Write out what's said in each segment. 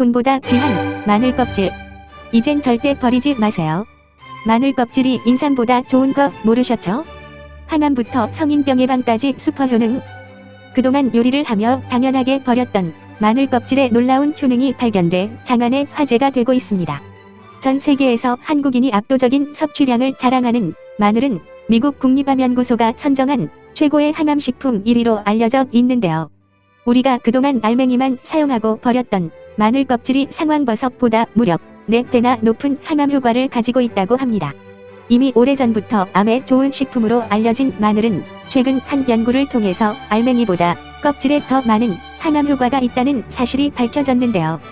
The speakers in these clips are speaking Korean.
돈보다 귀한 마늘 껍질. 이젠 절대 버리지 마세요. 마늘 껍질이 인삼보다 좋은 거 모르셨죠? 항암부터 성인병 예방까지 슈퍼 효능. 그동안 요리를 하며 당연하게 버렸던 마늘 껍질의 놀라운 효능이 발견돼 장안의 화제가 되고 있습니다. 전 세계에서 한국인이 압도적인 섭취량을 자랑하는 마늘은 미국 국립암연구소가 선정한 최고의 항암식품 1위로 알려져 있는데요. 우리가 그동안 알맹이만 사용하고 버렸던 마늘 껍질이 상황버섯보다 무려 4배나 높은 항암 효과를 가지고 있다고 합니다. 이미 오래전부터 암에 좋은 식품으로 알려진 마늘은 최근 한 연구를 통해서 알맹이보다 껍질에 더 많은 항암 효과가 있다는 사실이 밝혀졌는데요.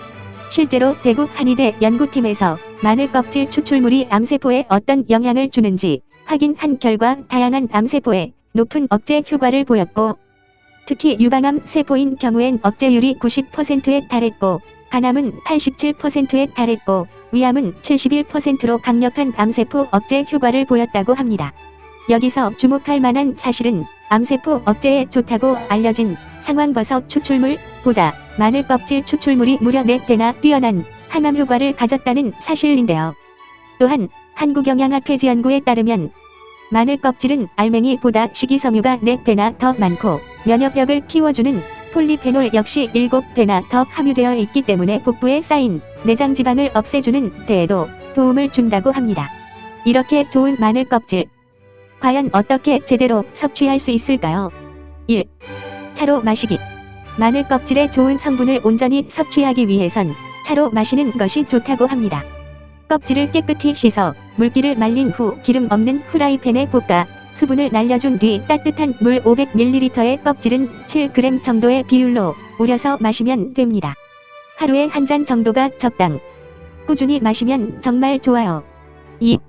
실제로 대구 한의대 연구팀에서 마늘 껍질 추출물이 암세포에 어떤 영향을 주는지 확인한 결과 다양한 암세포에 높은 억제 효과를 보였고 특히 유방암 세포인 경우엔 억제율이 90%에 달했고 간암은 87%에 달했고 위암은 71%로 강력한 암세포 억제 효과를 보였다고 합니다. 여기서 주목할 만한 사실은 암세포 억제에 좋다고 알려진 상황버섯 추출물보다 마늘 껍질 추출물이 무려 4배나 뛰어난 항암 효과를 가졌다는 사실인데요. 또한 한국영양학회지 연구에 따르면 마늘 껍질은 알맹이보다 식이섬유가 4배나 더 많고 면역력을 키워주는 폴리페놀 역시 7배나 더 함유되어 있기 때문에 복부에 쌓인 내장 지방을 없애주는 데에도 도움을 준다고 합니다. 이렇게 좋은 마늘 껍질. 과연 어떻게 제대로 섭취할 수 있을까요? 1. 차로 마시기. 마늘 껍질의 좋은 성분을 온전히 섭취하기 위해선 차로 마시는 것이 좋다고 합니다. 껍질을 깨끗이 씻어 물기를 말린 후 기름 없는 후라이팬에 볶아 수분을 날려준 뒤 따뜻한 물 500ml의 껍질은 7g 정도의 비율로 우려서 마시면 됩니다. 하루에 한 잔 정도가 적당. 꾸준히 마시면 정말 좋아요. 2.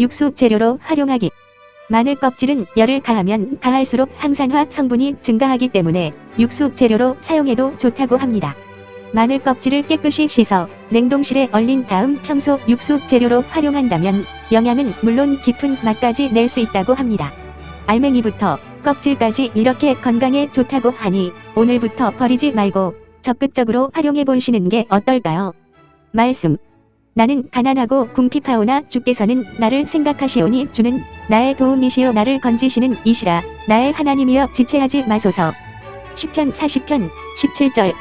육수 재료로 활용하기. 마늘 껍질은 열을 가하면 가할수록 항산화 성분이 증가하기 때문에 육수 재료로 사용해도 좋다고 합니다. 마늘 껍질을 깨끗이 씻어 냉동실에 얼린 다음 평소 육수 재료로 활용한다면 영양은 물론 깊은 맛까지 낼 수 있다고 합니다. 알맹이부터 껍질까지 이렇게 건강에 좋다고 하니 오늘부터 버리지 말고 적극적으로 활용해 보시는 게 어떨까요? 말씀. 나는 가난하고 궁핍하오나 주께서는 나를 생각하시오니 주는 나의 도움이시오 나를 건지시는 이시라 나의 하나님이여 지체하지 마소서. 10편 40편 17절